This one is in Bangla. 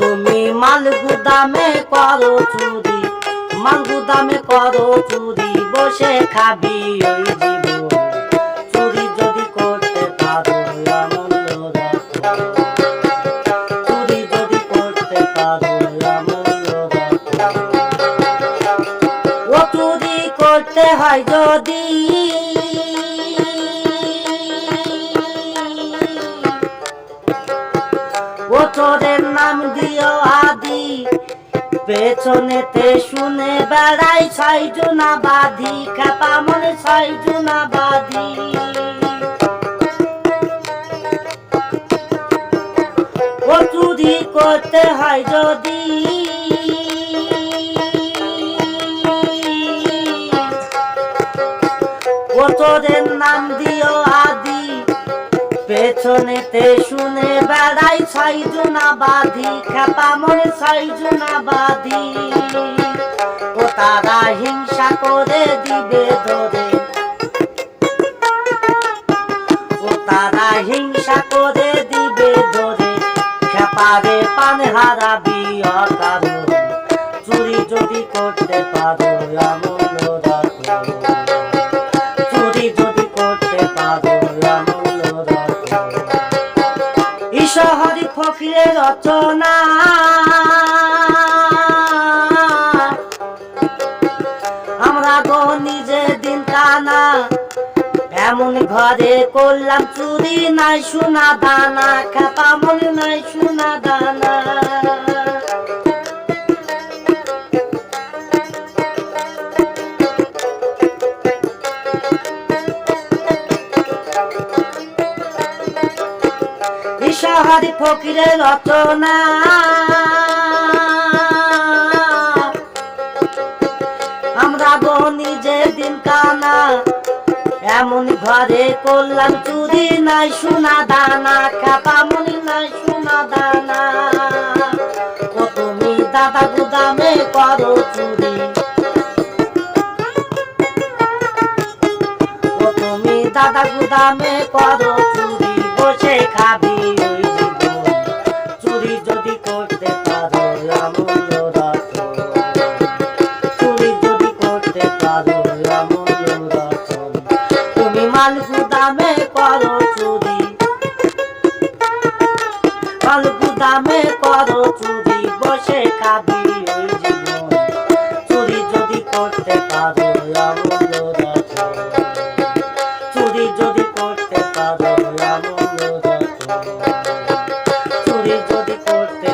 তুমি মাল গুদামে করো চুরি, মাল গুদামে করো চুরি, বসে খাবি ওই চুরি যদি করতে পারো, চুরি যদি করতে পারো, ও চুরি করতে হয় যদি ও চোরের নাম দিও আদি। পেছনেতে শুনে বেড়াই ছয় জুনা খেপা মনে ছয় জুনা চুরি করতে হয় যদি। ও চোরের নাম দিও আদি পেছনেতে শুনে বেড়াই বাধি, খেপা মনে বাধি। ও তারা হিংসা করে দিবে ধরে। ও তারা হিংসা করে দিবে ধরে। খেপারে পান হারাবি চুরি যদি করতে পারো ঈশ্বরী ফকিরের রচনা। আমরা গো নিজে দিন টানা এমন ঘরে করলাম চুরি, নাই সোনা দানা খেপা নাই সোনা দানা। ইশাহারি ফকিরের রচনা। আমরা গো নিজে দিন কানা, এমন ঘরে করলাম চুরি, নাই সোনা দানা খাপা মনি, নাই সোনা দানা। ও তুমি দাদা গুদামে করো চুরি। ও তুমি দাদা গুদামে করো চুরি, বসে খাবি। গুদামে করো চুরি। মাল গুদামে করো চুরি, বসে খাবি ওই জীবন। চুরি যদি করতে পারো চুরি যদি করতে পারো চুরি যদি করতে